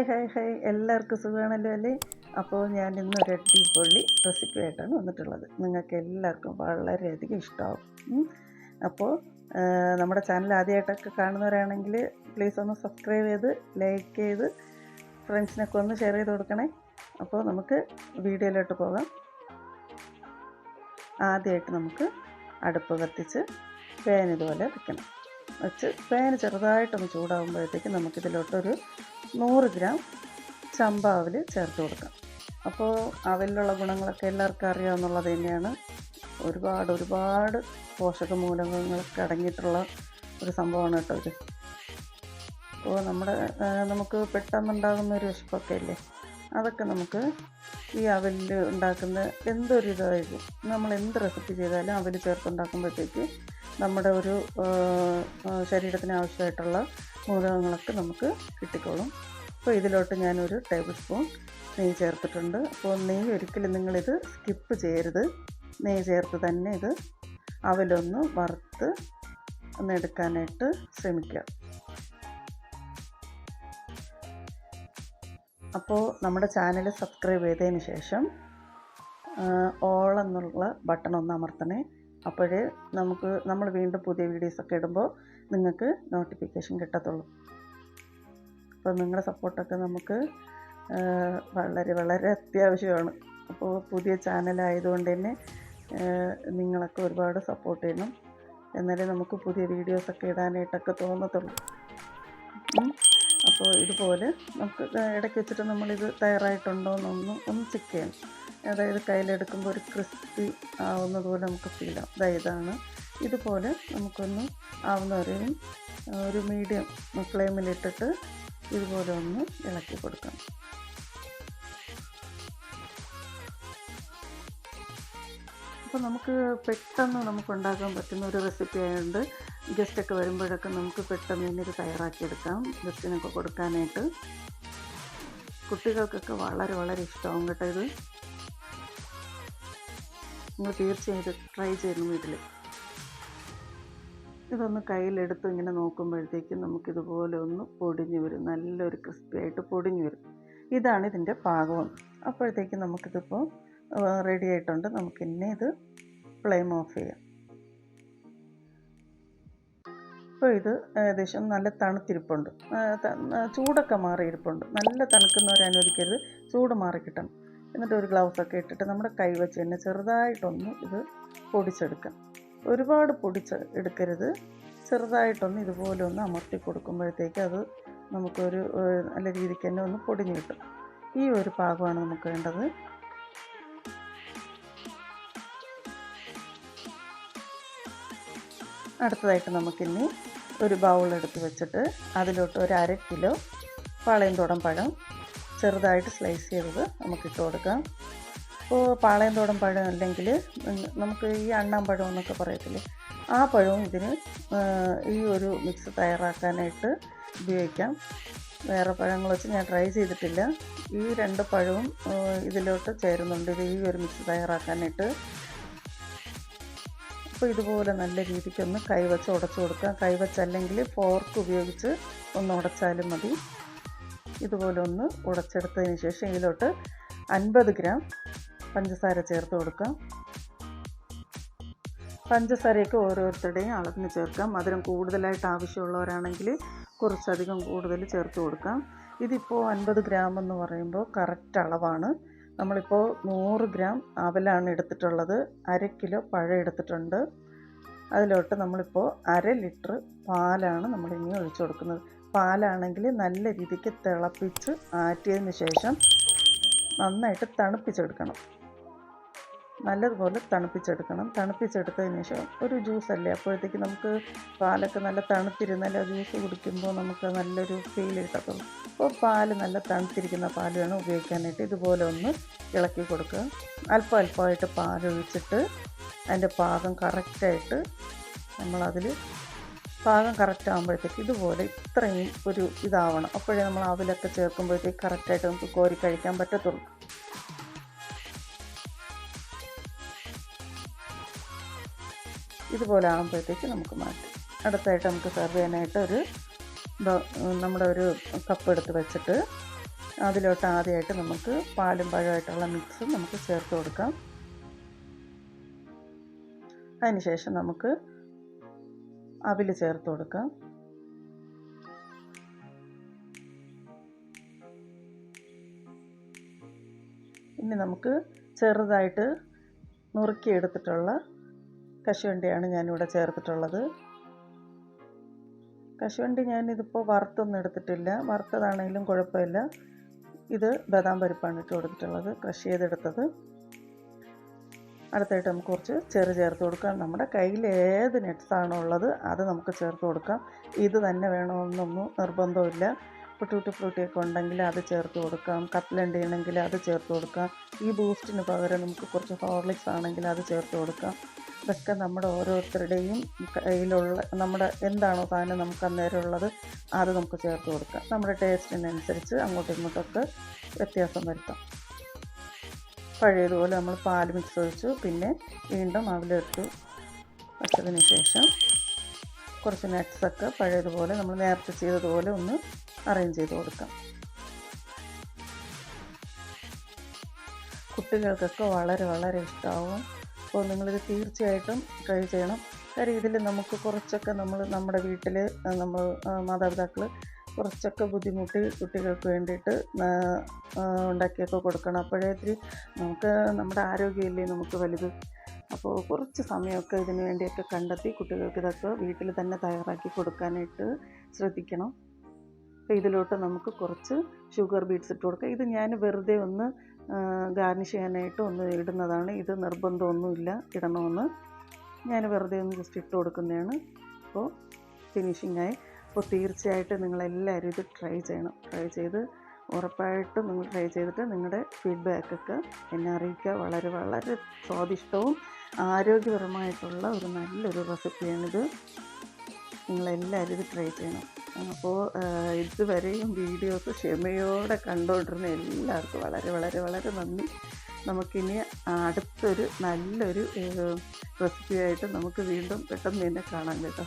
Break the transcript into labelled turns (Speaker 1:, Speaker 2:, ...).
Speaker 1: Hi hi hi. എല്ലാവർക്കും സുഖമാണല്ലോ അല്ലേ? അപ്പോൾ ഞാൻ ഇന്ന് ഒരു അടിപൊളി റെസിപ്പി ആയിട്ടാണ് വന്നിട്ടുള്ളത്. നിങ്ങൾക്ക് എല്ലാവർക്കും വളരെയധികം ഇഷ്ടമാവും. അപ്പോൾ നമ്മുടെ ചാനൽ ആദ്യമായിട്ടൊക്കെ കാണുന്നവരാണെങ്കിൽ പ്ലീസ് ഒന്ന് സബ്സ്ക്രൈബ് ചെയ്ത് ലൈക്ക് ചെയ്ത് ഫ്രണ്ട്സിനൊക്കെ ഒന്ന് ഷെയർ ചെയ്ത് കൊടുക്കണേ. അപ്പോൾ നമുക്ക് വീഡിയോയിലോട്ട് പോകാം. ആദ്യമായിട്ട് നമുക്ക് അടുപ്പ് കത്തിച്ച് പാൻ ഇതുപോലെ വെക്കണം. വെച്ച് പാന് ചെറുതായിട്ടൊന്ന് ചൂടാകുമ്പോഴത്തേക്ക് നമുക്കിതിലോട്ടൊരു നൂറ് ഗ്രാം ചമ്പാവിൽ ചേർത്ത് കൊടുക്കാം. അപ്പോൾ അവലിലുള്ള ഗുണങ്ങളൊക്കെ എല്ലാവർക്കും അറിയാമെന്നുള്ളത് തന്നെയാണ്. ഒരുപാട് ഒരുപാട് പോഷക മൂലകങ്ങളൊക്കെ അടങ്ങിയിട്ടുള്ള ഒരു സംഭവമാണ് കേട്ടോ ഇത്. അപ്പോൾ നമ്മുടെ നമുക്ക് പെട്ടെന്നുണ്ടാകുന്ന ഒരു വിശപ്പൊക്കെ ഇല്ലേ? അതൊക്കെ നമുക്ക് ഈ അവലിൽ ഉണ്ടാക്കുന്ന എന്തൊരു ഇതായിരിക്കും നമ്മൾ എന്ത് റെസിപ്പി ചെയ്താലും അവൽ ചേർത്തുണ്ടാക്കുമ്പോഴത്തേക്ക് നമ്മുടെ ഒരു ശരീരത്തിന് ആവശ്യമായിട്ടുള്ള മൂലകങ്ങളൊക്കെ നമുക്ക് കിട്ടിക്കോളും. അപ്പോൾ ഇതിലോട്ട് ഞാനൊരു ടേബിൾ സ്പൂൺ നെയ്യ് ചേർത്തിട്ടുണ്ട്. അപ്പോൾ നെയ്യ് ഒരിക്കലും നിങ്ങളിത് സ്കിപ്പ് ചെയ്യരുത്. നെയ്യ് ചേർത്ത് തന്നെ ഇത് അവലൊന്ന് വറുത്ത് ഒന്ന് എടുക്കാനായിട്ട് ശ്രമിക്കുക. അപ്പോൾ നമ്മുടെ ചാനൽ സബ്സ്ക്രൈബ് ചെയ്തതിന് ശേഷം ഓൾ എന്നുള്ള ബട്ടൺ ഒന്ന് അമർത്തണേ. അപ്പോഴേ നമുക്ക് നമ്മൾ വീണ്ടും പുതിയ വീഡിയോസൊക്കെ ഇടുമ്പോൾ നിങ്ങൾക്ക് നോട്ടിഫിക്കേഷൻ കിട്ടത്തുള്ളൂ. അപ്പോൾ നിങ്ങളുടെ സപ്പോർട്ടൊക്കെ നമുക്ക് വളരെ വളരെ അത്യാവശ്യമാണ്. അപ്പോൾ പുതിയ ചാനലായതുകൊണ്ട് തന്നെ നിങ്ങളൊക്കെ ഒരുപാട് സപ്പോർട്ട് ചെയ്യണം എന്നാലേ നമുക്ക് പുതിയ വീഡിയോസൊക്കെ ഇടാനായിട്ടൊക്കെ തോന്നത്തുള്ളൂ. അപ്പോൾ ഇതുപോലെ നമുക്ക് ഇടയ്ക്ക് വെച്ചിട്ട് നമ്മളിത് തയ്യാറായിട്ടുണ്ടോ എന്നൊന്ന് ഒന്ന് ചെക്ക് ചെയ്യണം. അതായത് കയ്യിലെടുക്കുമ്പോൾ ഒരു ക്രിസ്പി ആവുന്നത് പോലെ നമുക്ക് ഫീൽ ആവും. ഇതാണ്. ഇതുപോലെ നമുക്കൊന്ന് ആവുന്ന വരെയും ഒരു മീഡിയം ഫ്ലെയിമിലിട്ടിട്ട് ഇതുപോലെ ഒന്ന് ഇളക്കി കൊടുക്കണം അപ്പോൾ നമുക്ക് പെട്ടെന്ന് നമുക്ക് ഉണ്ടാക്കാൻ പറ്റുന്ന ഒരു റെസിപ്പി ആയതുകൊണ്ട് ഗസ്റ്റൊക്കെ വരുമ്പോഴൊക്കെ നമുക്ക് പെട്ടെന്ന് തന്നെ ഇത് തയ്യാറാക്കിയെടുക്കാം ഗസ്റ്റിനൊക്കെ കൊടുക്കാനായിട്ട്. കുട്ടികൾക്കൊക്കെ വളരെ വളരെ ഇഷ്ടമാവും കേട്ടോ ഇത്. നിങ്ങൾ തീർച്ചയായിട്ടും ട്രൈ ചെയ്യണം വീട്ടിൽ ഇതൊന്ന് കയ്യിലെടുത്ത് ഇങ്ങനെ നോക്കുമ്പോഴത്തേക്കും നമുക്കിതുപോലെ ഒന്ന് പൊടിഞ്ഞു വരും. നല്ലൊരു ക്രിസ്പി ആയിട്ട് പൊടിഞ്ഞു വരും. ഇതാണ് ഇതിന്റെ പാകവും അപ്പോഴത്തേക്കും നമുക്കിതിപ്പോൾ റെഡി ആയിട്ടുണ്ട്. നമുക്കിന്നെ ഇത് ഫ്ലെയിം ഓഫ് ചെയ്യാം. ഇപ്പോൾ ഇത് ഏകദേശം നല്ല തണുത്തിരിപ്പുണ്ട്. ചൂടൊക്കെ മാറിയിരിപ്പുണ്ട്. നല്ല തണുക്കുന്നവരെ അനുവദിക്കരുത്. ചൂട് മാറി കിട്ടണം എന്നിട്ട് ഒരു ഗ്ലൗസ് ഒക്കെ ഇട്ടിട്ട് നമ്മുടെ കൈ വെച്ച് തന്നെ ചെറുതായിട്ടൊന്ന് ഇത് പൊടിച്ചെടുക്കാം. ഒരുപാട് പൊടിച്ച് എടുക്കരുത്. ചെറുതായിട്ടൊന്ന് ഇതുപോലെ ഒന്ന് അമർത്തി കൊടുക്കുമ്പോഴത്തേക്ക് അത് നമുക്കൊരു നല്ല രീതിക്ക് തന്നെ ഒന്ന് പൊടിഞ്ഞ് കിട്ടും. ഈ ഒരു പാകമാണ് നമുക്ക് വേണ്ടത്. അടുത്തതായിട്ട് നമുക്കിനി ഒരു ബൗൾ എടുത്ത് വെച്ചിട്ട് അതിലോട്ട് ഒരു അര കിലോ പാളയംതോടൻ പഴം ചെറുതായിട്ട് സ്ലൈസ് ചെയ്തത് നമുക്ക് ഇട്ട് കൊടുക്കാം ഇപ്പോൾ പാളയംതോടൻ പഴം അല്ലെങ്കിൽ നമുക്ക് ഈ അണ്ണാമ്പഴം എന്നൊക്കെ പറയത്തില്ലേ? ആ പഴവും ഇതിന് ഈ ഒരു മിക്സ് തയ്യാറാക്കാനായിട്ട് ഉപയോഗിക്കാം. വേറെ പഴങ്ങൾ വെച്ച് ഞാൻ ട്രൈ ചെയ്തിട്ടില്ല. ഈ രണ്ട് പഴവും ഇതിലോട്ട് ചേരുന്നുണ്ട്. ഇത് ഈ ഒരു മിക്സ് തയ്യാറാക്കാനായിട്ട്. അപ്പോൾ ഇതുപോലെ നല്ല രീതിക്കൊന്ന് കൈവച്ച് ഉടച്ചു കൊടുക്കാം. കൈവച്ചല്ലെങ്കിൽ ഫോർക്ക് ഉപയോഗിച്ച് ഒന്ന് ഉടച്ചാലും മതി. ഇതുപോലെ ഒന്ന് ഉടച്ചെടുത്തതിന് ശേഷം ഇതിലോട്ട് അൻപത് ഗ്രാം പഞ്ചസാര ചേർത്ത് കൊടുക്കാം പഞ്ചസാരയൊക്കെ ഓരോരുത്തരുടെയും അളവിന് ചേർക്കാം. മധുരം കൂടുതലായിട്ട് ആവശ്യമുള്ളവരാണെങ്കിൽ കുറച്ചധികം കൂടുതൽ ചേർത്ത് കൊടുക്കാം. ഇതിപ്പോൾ അൻപത് ഗ്രാം എന്ന് പറയുമ്പോൾ കറക്റ്റ് അളവാണ്. നമ്മളിപ്പോൾ നൂറ് ഗ്രാം അവലാണ് എടുത്തിട്ടുള്ളത്. അര കിലോ പഴം എടുത്തിട്ടുണ്ട്. അതിലോട്ട് നമ്മളിപ്പോൾ അര ലിറ്റർ പാലാണ് നമ്മളിനി ഒഴിച്ചു കൊടുക്കുന്നത്. പാലാണെങ്കിൽ നല്ല രീതിക്ക് തിളപ്പിച്ച് ആറ്റിയതിന് ശേഷം നന്നായിട്ട് തണുപ്പിച്ചെടുക്കണം. നല്ലതുപോലെ തണുപ്പിച്ചെടുക്കണം. തണുപ്പിച്ചെടുത്തതിന് ശേഷം ഒരു ജ്യൂസ് അല്ലേ അപ്പോഴത്തേക്ക് നമുക്ക് പാലൊക്കെ നല്ല തണുത്തിരുന്നാൽ ആ ജ്യൂസ് കുടിക്കുമ്പോൾ നമുക്ക് നല്ലൊരു ഫീൽ കിട്ടത്തുള്ളൂ അപ്പോൾ പാൽ നല്ല തണുത്തിരിക്കുന്ന പാൽ വേണം ഉപയോഗിക്കാനായിട്ട് ഇതുപോലെ ഒന്ന് ഇളക്കി കൊടുക്കുക. അല്പം അല്പമായിട്ട് പാലൊഴിച്ചിട്ട് അതിന്റെ പാകം കറക്റ്റായിട്ട് നമ്മളതിൽ പാകം കറക്റ്റ് ആകുമ്പോഴത്തേക്ക് ഇതുപോലെ ഇത്രയും ഒരു ഇതാവണം. അപ്പോഴേ നമ്മൾ അവിലൊക്കെ ചേർക്കുമ്പോഴത്തേക്ക് കറക്റ്റായിട്ട് നമുക്ക് കോരി കഴിക്കാൻ പറ്റത്തുള്ളൂ. ഇതുപോലെ ആകുമ്പോഴത്തേക്ക് നമുക്ക് മാറ്റി. അടുത്തായിട്ട് നമുക്ക് സെർവ് ചെയ്യാനായിട്ട് ഒരു നമ്മുടെ ഒരു കപ്പ് എടുത്ത് വെച്ചിട്ട് അതിലോട്ട് ആദ്യമായിട്ട് നമുക്ക് പാലും പഴമായിട്ടുള്ള മിക്സ് നമുക്ക് ചേർത്ത് കൊടുക്കാം. അതിനുശേഷം നമുക്ക് അവിൽ ചേർത്ത് കൊടുക്കാം. ഇനി നമുക്ക് ചെറുതായിട്ട് നുറുക്കിയെടുത്തിട്ടുള്ള കശുവണ്ടിയാണ് ഞാനിവിടെ ചേർത്തിട്ടുള്ളത്. കശുവണ്ടി ഞാനിതിപ്പോൾ വറുത്തൊന്നും എടുത്തിട്ടില്ല. വറുത്തതാണെങ്കിലും കുഴപ്പമില്ല. ഇത് ബദാം പരിപ്പാണ് ഇട്ട് കൊടുത്തിട്ടുള്ളത്. ക്രഷ് ചെയ്തെടുത്തത്. അടുത്തായിട്ട് നമുക്ക് കുറച്ച് ചെറു ചേർത്ത് കൊടുക്കാം. നമ്മുടെ കയ്യിൽ ഏത് നട്ട്സാണോ ഉള്ളത് അത് നമുക്ക് ചേർത്ത് കൊടുക്കാം. ഇത് തന്നെ വേണമെന്നൊന്നും നിർബന്ധമില്ല. ഇപ്പോൾ ഫ്രൂട്ടിയൊക്കെ ഉണ്ടെങ്കിൽ അത് ചേർത്ത് കൊടുക്കാം. കപ്പലണ്ടി ഉണ്ടെങ്കിൽ അത് ചേർത്ത് കൊടുക്കാം. ഈ ബൂസ്റ്റിന് പകരം നമുക്ക് കുറച്ച് ഹോർലിക്സ് ആണെങ്കിൽ അത് ചേർത്ത് കൊടുക്കാം. ഇതൊക്കെ നമ്മുടെ ഓരോരുത്തരുടെയും കയ്യിലുള്ള നമ്മുടെ എന്താണോ സാധനം നമുക്ക് അന്നേരം ഉള്ളത് അത് നമുക്ക് ചേർത്ത് കൊടുക്കാം. നമ്മുടെ ടേസ്റ്റിനനുസരിച്ച് അങ്ങോട്ടും ഇങ്ങോട്ടൊക്കെ വ്യത്യാസം വരുത്താം. പഴയതുപോലെ നമ്മൾ പാൽ മിക്സ് ഒഴിച്ചു. പിന്നെ വീണ്ടും അവിലെടുത്ത് വെച്ചതിന് ശേഷം കുറച്ച് നട്ട്സൊക്കെ പഴയതുപോലെ നമ്മൾ നേരത്തെ ചെയ്തതുപോലെ ഒന്ന് അറേഞ്ച് ചെയ്ത് കൊടുക്കാം. കുട്ടികൾക്കൊക്കെ വളരെ വളരെ ഇഷ്ടമാവും അപ്പോൾ നിങ്ങളിത് തീർച്ചയായിട്ടും ട്രൈ ചെയ്യണം. കാര്യം ഇതിൽ നമുക്ക് കുറച്ചൊക്കെ നമ്മൾ നമ്മുടെ വീട്ടിൽ നമ്മൾ മാതാപിതാക്കൾ കുറച്ചൊക്കെ ബുദ്ധിമുട്ടി കുട്ടികൾക്ക് വേണ്ടിയിട്ട് ഉണ്ടാക്കിയൊക്കെ കൊടുക്കണം. അപ്പോഴേ ഇത്തിരി നമുക്ക് നമ്മുടെ ആരോഗ്യമില്ലേ നമുക്ക് വലുത്. അപ്പോൾ കുറച്ച് സമയമൊക്കെ ഇതിന് വേണ്ടിയൊക്കെ കണ്ടെത്തി കുട്ടികൾക്ക് ഇതൊക്കെ വീട്ടിൽ തന്നെ തയ്യാറാക്കി കൊടുക്കാനായിട്ട് ശ്രദ്ധിക്കണം. അപ്പോൾ ഇതിലോട്ട് നമുക്ക് കുറച്ച് ഷുഗർ ബീറ്റ്സ് ഇട്ട് കൊടുക്കാം. ഇത് ഞാൻ വെറുതെ ഒന്ന് ഗാർണിഷ് ചെയ്യാനായിട്ട് ഒന്ന് ഇടുന്നതാണ്. ഇത് നിർബന്ധമൊന്നുമില്ല. ഇടണമെന്ന് ഞാൻ വെറുതെ ഒന്ന് ജസ്റ്റ് ഇട്ട് കൊടുക്കുന്നതാണ്. അപ്പോൾ ഫിനിഷിങ്ങായി അപ്പോൾ തീർച്ചയായിട്ടും നിങ്ങളെല്ലാവരും ഇത് ട്രൈ ചെയ്യണം. ട്രൈ ചെയ്ത് ഉറപ്പായിട്ടും നിങ്ങൾ ട്രൈ ചെയ്തിട്ട് നിങ്ങളുടെ ഫീഡ്ബാക്കൊക്കെ എന്നെ അറിയിക്കുക. വളരെ വളരെ സ്വാദിഷ്ടവും ആരോഗ്യപരമായിട്ടുള്ള ഒരു നല്ലൊരു റെസിപ്പിയാണിത് നിങ്ങളെല്ലാവരും ഇത് ട്രൈ ചെയ്യണം. അപ്പോൾ ഇതുവരെയും വീഡിയോസ് ക്ഷമയോടെ കണ്ടുകൊണ്ടിരുന്ന എല്ലാവർക്കും വളരെ വളരെ വളരെ നന്ദി. നമുക്കിനി അടുത്തൊരു നല്ലൊരു റെസിപ്പിയായിട്ട് നമുക്ക് വീണ്ടും പെട്ടെന്ന് തന്നെ കാണാം കേട്ടോ.